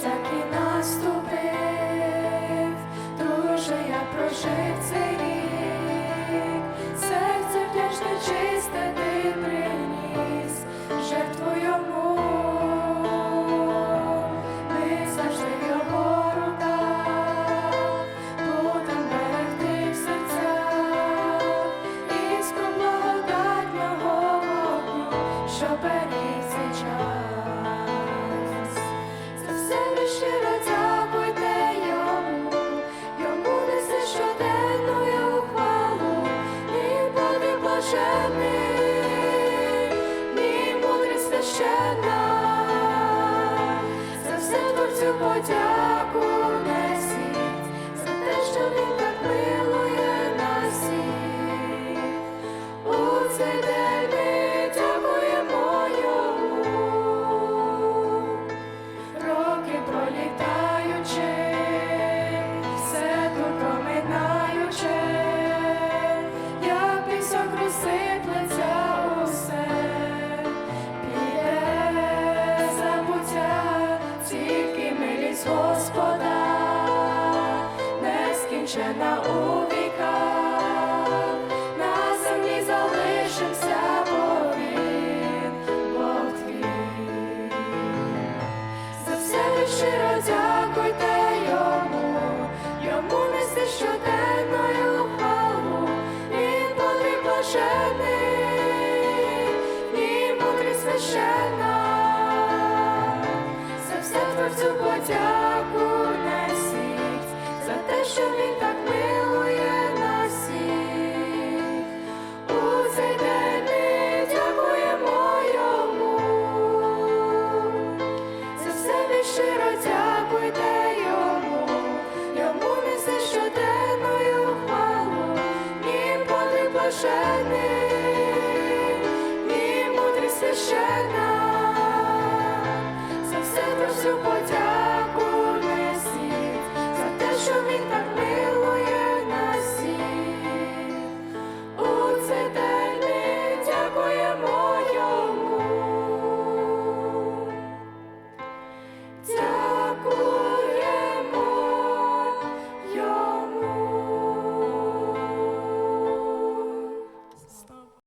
desert. цю подяку. Нескінчена у віках, на землі залишимся, бо він Бог твій. За все ви щиро дякуйте йому, йому нести щоденною хвалу, він бодрий блажений, і мудрий священна. За все творцю подяку що він так милує нас всіх. У ми дякуємо йому. За все ми дякуйте йому, йому несе щоденною хвалу, Він поди.